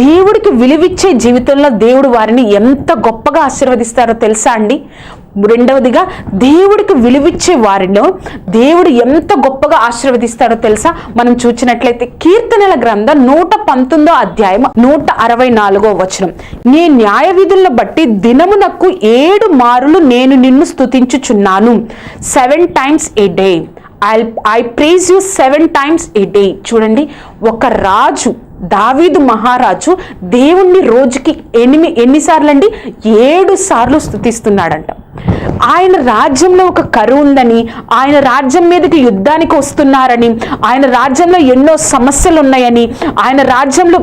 దేవుడికి విలువిచ్చే జీవితంలో దేవుడు వారిని ఎంత గొప్పగా ఆశీర్వదిస్తారో తెలుసా అండి? రెండవదిగా దేవుడికి విలువిచ్చే వారిలో దేవుడు ఎంత గొప్పగా ఆశీర్వదిస్తాడో తెలుసా? మనం చూసినట్లయితే కీర్తనల గ్రంథం నూట పంతొమ్మిదో అధ్యాయం నూట అరవై నాలుగో వచనం. నీ న్యాయ విధులను బట్టి దినమునకు ఏడు మారులు నేను నిన్ను స్తుతించుచున్నాను. Seven times a day. I I praise you seven times a day. చూడండి ఒక రాజు దావీదు మహారాజు దేవుణ్ణి రోజుకి ఎనిమి ఎన్నిసార్లు అండి ఏడు సార్లు స్థుతిస్తున్నాడంట ఆయన రాజ్యంలో ఒక కరువు ఉందని ఆయన రాజ్యం మీదకి యుద్ధానికి వస్తున్నారని ఆయన రాజ్యంలో ఎన్నో సమస్యలు ఉన్నాయని ఆయన రాజ్యంలో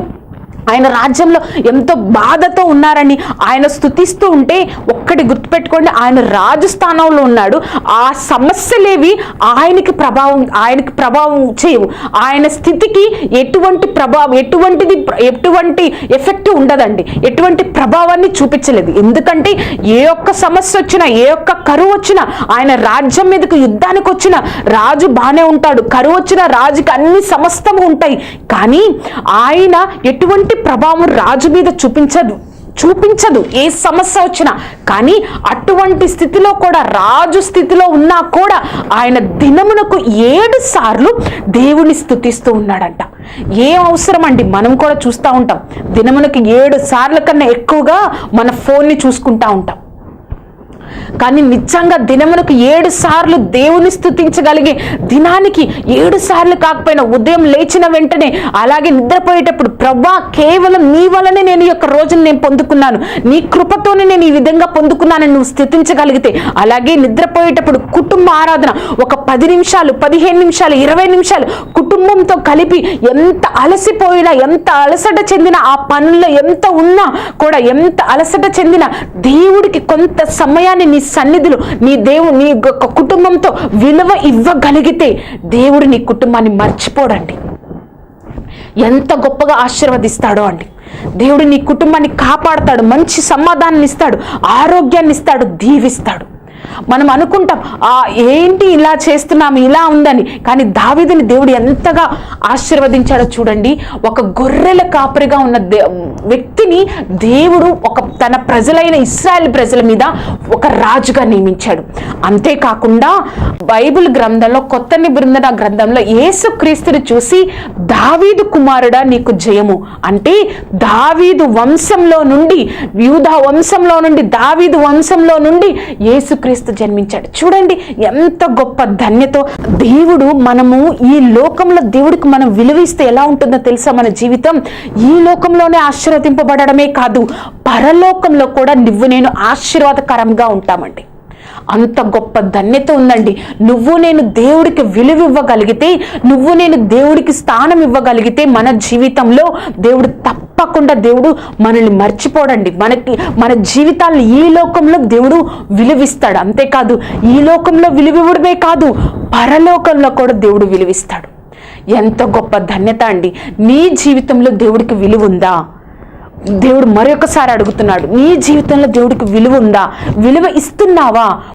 ఆయన రాజ్యంలో ఎంతో బాధతో ఉన్నారని ఆయన స్థుతిస్తూ ఉంటే ఒక్కటి గుర్తుపెట్టుకోండి ఆయన రాజు స్థానంలో ఉన్నాడు. ఆ సమస్యలేవి ఆయనకి ప్రభావం ఆయనకి ప్రభావం చేయవు. ఆయన స్థితికి ఎటువంటి ప్రభావం ఎటువంటిది ఎటువంటి ఎఫెక్ట్ ఉండదండి. ఎటువంటి ప్రభావాన్ని చూపించలేదు. ఎందుకంటే ఏ ఒక్క సమస్య వచ్చినా ఏ ఒక్క కరువు వచ్చినా ఆయన రాజ్యం మీదకు యుద్ధానికి వచ్చిన రాజు బాగానే ఉంటాడు. కరువు వచ్చిన రాజుకి అన్ని సమస్తము ఉంటాయి. కానీ ఆయన ఎటువంటి ప్రభావం రాజు మీద చూపించదు చూపించదు. ఏ సమస్య వచ్చినా. కానీ అటువంటి స్థితిలో కూడా రాజు స్థితిలో ఉన్నా కూడా ఆయన దినమునకు ఏడు సార్లు దేవుని స్థుతిస్తూ ఉన్నాడంట. ఏం అవసరం అండి? మనం కూడా చూస్తూ ఉంటాం. దినమునకు ఏడు సార్ల కన్నా ఎక్కువగా మన ఫోన్ని చూసుకుంటా ఉంటాం. కానీ నిజంగా దినమునకు ఏడు సార్లు దేవుని స్థుతించగలిగే దినానికి ఏడు సార్లు కాకపోయినా ఉదయం లేచిన వెంటనే అలాగే నిద్రపోయేటప్పుడు ప్రభా కేవలం నీ వలనే నేను ఈ యొక్క రోజును నేను పొందుకున్నాను. నీ కృపతోనే నేను ఈ విధంగా పొందుకున్నానని నువ్వు స్థుతించగలిగితే. అలాగే నిద్రపోయేటప్పుడు కుటుంబ ఆరాధన ఒక పది నిమిషాలు పదిహేను నిమిషాలు ఇరవై నిమిషాలు కుటుంబంతో కలిపి ఎంత అలసిపోయినా ఎంత అలసట చెందిన ఆ పనుల్లో ఎంత ఉన్నా కూడా ఎంత అలసట చెందిన దేవుడికి కొంత సమయాన్ని నీ సన్నిధిలో నీ దేవుడు నీ యొక్క కుటుంబంతో విలువ ఇవ్వగలిగితే దేవుడు నీ కుటుంబాన్ని మర్చిపోడండి. ఎంత గొప్పగా ఆశీర్వదిస్తాడో అండి. దేవుడు నీ కుటుంబాన్ని కాపాడతాడు మంచి సమాధానాన్ని ఇస్తాడు ఆరోగ్యాన్ని ఇస్తాడు దీవిస్తాడు. మనం అనుకుంటాం ఆ ఏంటి ఇలా చేస్తున్నాము ఇలా ఉందని. కానీ దావీదుని దేవుడు ఎంతగా ఆశీర్వదించాడో చూడండి. ఒక గొర్రెల కాపరిగా ఉన్న దే- వ్యక్తిని దేవుడు ఒక తన ప్రజలైన ఇస్రాయల్ ప్రజల మీద ఒక రాజుగా నియమించాడు. అంతేకాకుండా బైబిల్ గ్రంథంలో కొత్త నిబంధన గ్రంథంలో యేసుక్రీస్తుని చూసి దావీదు కుమారుడా నీకు జయము. అంటే దావీదు వంశంలో నుండి యూధ వంశంలో నుండి దావీదు వంశంలో నుండి యేసుక్రీస్తు జన్మించాడు. చూడండి ఎంత గొప్ప ధన్యతో దేవుడు మనము ఈ లోకంలో దేవుడికి మనం విలువిస్తే ఎలా ఉంటుందో తెలుసా మన జీవితం? ఈ లోకంలోనే ఆశీర్వదింపబడమే కాదు పరలోకంలో కూడా నువ్వు నేను ఆశీర్వాదకరంగా ఉంటామండి. అంత గొప్ప ధన్యత ఉందండి. నువ్వు నేను దేవుడికి విలువ ఇవ్వగలిగితే నువ్వు నేను దేవుడికి స్థానం ఇవ్వగలిగితే మన జీవితంలో దేవుడు తప్పకుండా దేవుడు మనల్ని మర్చిపోడండి. మనకి మన జీవితాలను ఈ లోకంలో దేవుడు విలువిస్తాడు. అంతేకాదు ఈ లోకంలో విలువివ్వడమే కాదు పరలోకంలో కూడా దేవుడు విలువిస్తాడు. ఎంత గొప్ప ధన్యత అండి. నీ జీవితంలో దేవుడికి విలువ ఉందా? దేవుడు మరొకసారి అడుగుతున్నాడు నీ జీవితంలో దేవుడికి విలువ ఉందా? విలువ ఇస్తున్నావా?